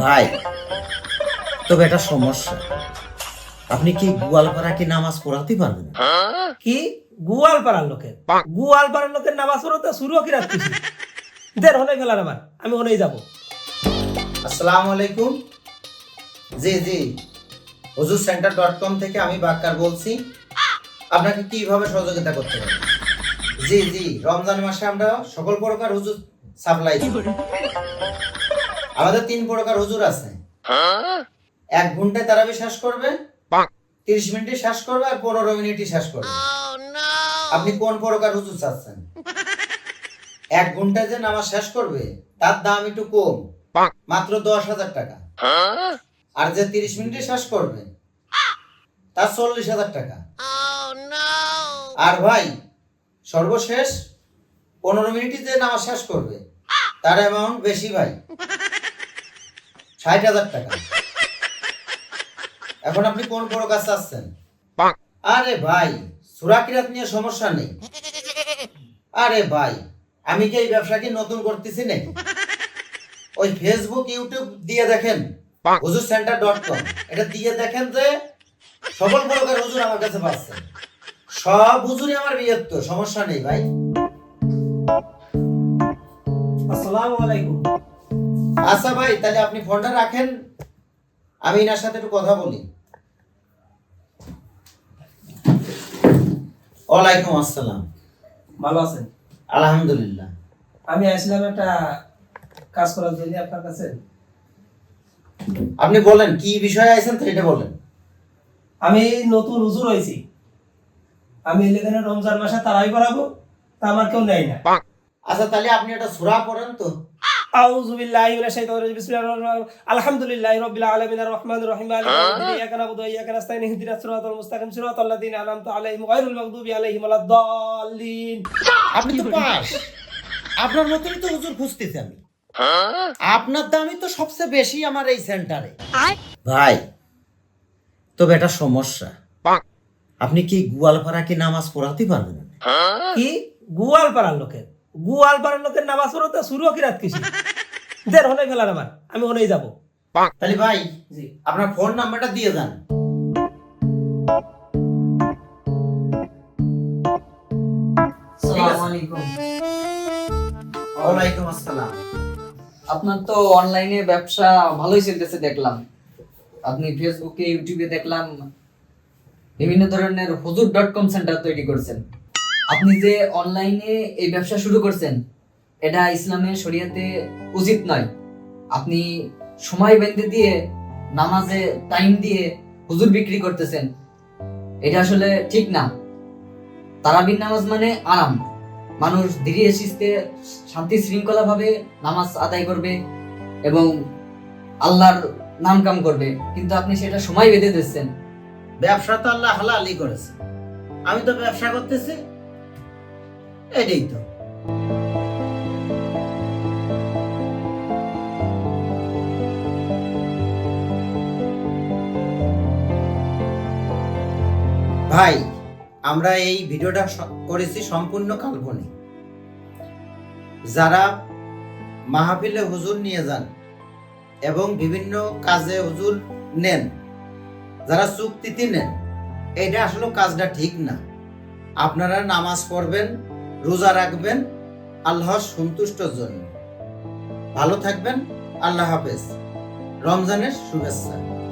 ভাই তবে এটা সমস্যা। আপনি কি গোয়ালপাড়া কি নামাজ পড়াতে পারবেন? কি? গুয়াল পাড়ার লোকের গুয়াল পাড়ার লোকের নামাজ পড়াতে শুরু কি রাখতেছি দের হনে ফেলার আমার আমি হনেই যাব। আসসালামু আলাইকুম। জি জি। হুজুর সেন্টার ডট কম থেকে আমি বাক্কার বলছি। আপনাকে কীভাবে সহযোগিতা করতে পারি? জি জি। রমজান মাসে আমরা সকল প্রকার হুজুর সাপ্লাই করি? আমাদের তিন প্রকার হুজুর আছে। এক ঘন্টায় তারা শ্বাস করবে তিরিশ মিনিটে শ্বাস করবে আর পনেরো মিনিটই শ্বাস করবে। আপনি কোন প্রকার হুজুর চাচ্ছেন? এক ঘন্টায় যে নামাজ শেষ করবে তার দাম একটু কম মাত্র দশ হাজার টাকা। আর যে তিরিশ মিনিটে শেষ করবে তার চল্লিশ হাজার টাকা। আর ভাই সর্বশেষ পনেরো মিনিটই যে নামাজ শেষ করবে তার অ্যামাউন্ট বেশি ভাই। ষাট হাজার টাকা। এখন আপনি কোন বড় কাজ চাচ্ছেন আরে ভাই সুরাকিরাত নিয়ে সমস্যা নেই। আরে ভাই আমি কি এই ব্যবসা কি নতুন করতেছি নাকি ওই ফেসবুক ইউটিউব দিয়ে দেখেন। হুজুর সেন্টার ডট কম। এটা দিয়ে দেখেন যে সকল প্রকার হুজুর আমার কাছে পাচ্ছে। সব হুজুরই আমার বিয়ের তো সমস্যা নেই ভাই। আসসালামু আলাইকুম। আচ্ছা ভাই তাহলে আপনি ফোনটা রাখেন। আমি এনার সাথে একটু কথা বলি। ওয়ালাইকুম আসসালাম। ভালো আছেন? আলহামদুলিল্লাহ। আমি আসলাম একটা কাজ করার জন্য আপনার কাছে। আপনি বলেন কি বিষয়ে আইছেন তো এটা বলেন। আমি নতুন হুজুর হয়েছি। আমি এখানে রমজান মাসে তারাই করাবো তা আমার কেউ নেয় না। আচ্ছা তাহলে আপনি একটা সূরা পড়েন তো। আউযু বিল্লাহি মিনাশ শাইতানির রাজিম। বিসমিল্লাহির রহমানির রহিম। আলহামদুলিল্লাহি রাব্বিল আলামিন আর রহমানির রহিম। মালিকিল ইয়াউমিদ্দিন। ইয়াকা নাবুদু ওয়া ইয়াকা নাস্তাইন ইহদিনাস সিরাতাল মুস্তাকিম। সিরাতাল লাযিনা আনআমতা আলাইহিম গায়রুল মাগদুবি আলাইহিম আপনি তো পাস। আপনার মতনই তো হুজুর খুঁজতেছি আমি। আপনার দামই তো সবচেয়ে বেশি আমার এই সেন্টারে। ভাই তবে এটা সমস্যা। আপনি কি গোয়ালপাড়া কি নামাজ পড়াতে পারবেন কি? গুয়াল পাড়ার লোকের। গুয়াল পাড়ার লোকের নামাজ পড়তে শুরু কি রাত কিছু দের হনে ফেলার আমার আমি হনেই যাব। তাহলে ভাই জি আপনার ফোন নাম্বারটা দিয়ে যান ওয়ালাইকুম আসসালাম। আপনার তো অনলাইনে ব্যবসা ভালোই চলতেছে দেখলাম। আপনি ফেসবুকে ইউটিউবে দেখলাম বিভিন্ন ধরনের হুজুর ডট কম সেন্টার তৈরি করছেন। আপনি যে অনলাইনে এই ব্যবসা শুরু করছেন, এটা ইসলামের শরিয়াতে উচিত নয়। আপনি সময় বেঁধে দিয়ে, নামাজে টাইম দিয়ে হুজুর বিক্রি করতেছেন, এটা আসলে ঠিক না। তারাবির নামাজ মানে আরাম। মানুষ ধীরে সুস্থে শান্তি শৃঙ্খলা ভাবে নামাজ আদায় করবে এবং আল্লাহর নাম কাম করবে, কিন্তু আপনি সেটা সময় বেঁধে দিচ্ছেন। ব্যবসা তো আল্লাহ হালালি করেছে। আমি তো ব্যবসা করতেছি এটাই তো। ভাই, আমরা এই ভিডিওটা করেছি সম্পূর্ণ কাল্পনিক। যারা মাহফিলে হুজুর নিয়ে যান এবং বিভিন্ন কাজে হুজুর নেন, যারা চুক্তিতে নেন, এটা আসলে কাজটা ঠিক না। আপনারা নামাজ পড়বেন রোজা রাখবেন আল্লাহর সন্তুষ্টর জন্য। ভালো থাকবেন আল্লাহ হাফেজ। রমজানের শুভেচ্ছা।